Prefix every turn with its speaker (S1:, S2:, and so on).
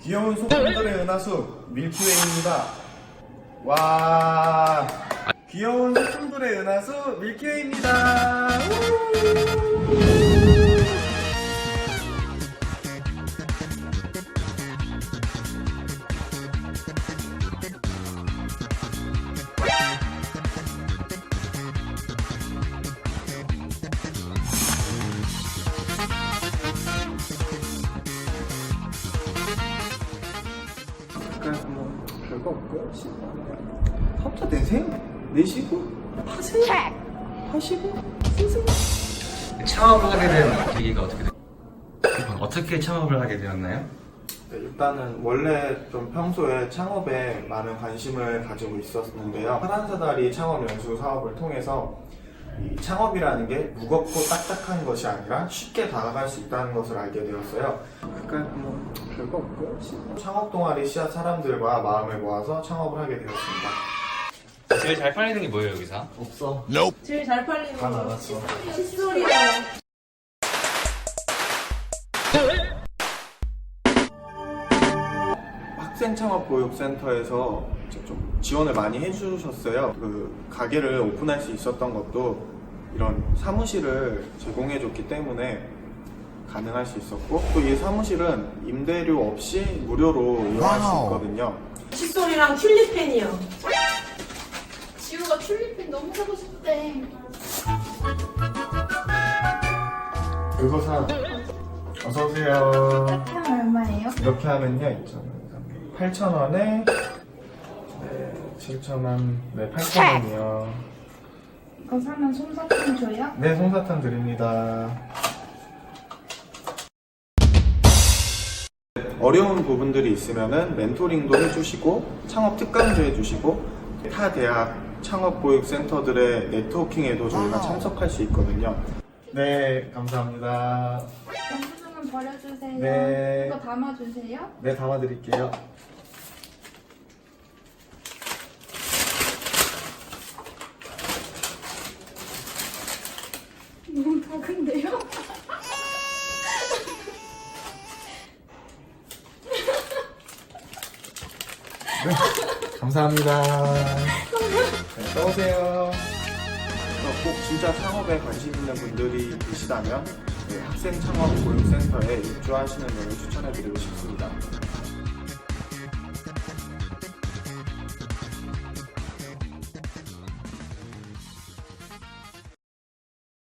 S1: 귀여운 소꿉들의 은하수 밀키웨이입니다. 와 귀여운 소꿉들의 은하수 밀키웨이입니다. 별거 없고요. 삼자 내세요? 내시고 하세요? 하시고 쓰세요.
S2: 창업을 하게 된 계기가 어떻게 됐나요? 어떻게 창업을 하게 되었나요?
S1: 네, 일단은 원래 좀 평소에 창업에 많은 관심을 가지고 있었는데요. 파란사다리 창업 연수 사업을 통해서 이 창업이라는 게 무겁고 딱딱한 것이 아니라 쉽게 다가갈 수 있다는 것을 알게 되었어요. 그러니까 뭐 별거 없고요. 창업 동아리 씨앗 사람들과 마음을 모아서 창업을 하게 되었습니다.
S2: 제일 잘 팔리는 게 뭐예요 여기서?
S1: 없어.
S3: 제일 잘 팔리는
S1: 다
S3: 거
S1: 나갔어.
S3: 칫솔이랑
S1: 학생 창업 보육센터에서 이제 좀 지원을 많이 해주셨어요. 그 가게를 오픈할 수 있었던 것도 이런 사무실을 제공해줬기 때문에 가능할 수 있었고 또 이 사무실은 임대료 없이 무료로 이용할 수 있거든요.
S3: 칫솔이랑 튤립펜이요.
S4: 지우가 튤립펜 너무 사고 싶대.
S1: 그거 사. 어서 오세요.
S4: 한 얼마예요?
S1: 이렇게 하면요, 8,000원에 네, 7,000원, 네, 8,000원이요.
S4: 이거 사면 솜사탕 줘요?
S1: 네, 솜사탕 드립니다. 어려운 부분들이 있으면은 멘토링도 해주시고 창업 특강도 해주시고 타 대학 창업 보육 센터들의 네트워킹에도 저희가 참석할 수 있거든요. 네, 감사합니다.
S4: 영수증은 버려주세요.
S1: 네.
S4: 이거 담아주세요.
S1: 네, 담아드릴게요.
S4: 작은데요?
S1: 감사합니다. 네, 떠오세요. 어, 꼭 진짜 창업에 관심 있는 분들이 계시다면 네, 학생 창업 교육센터에 입주하시는 것을 추천해드리고 싶습니다.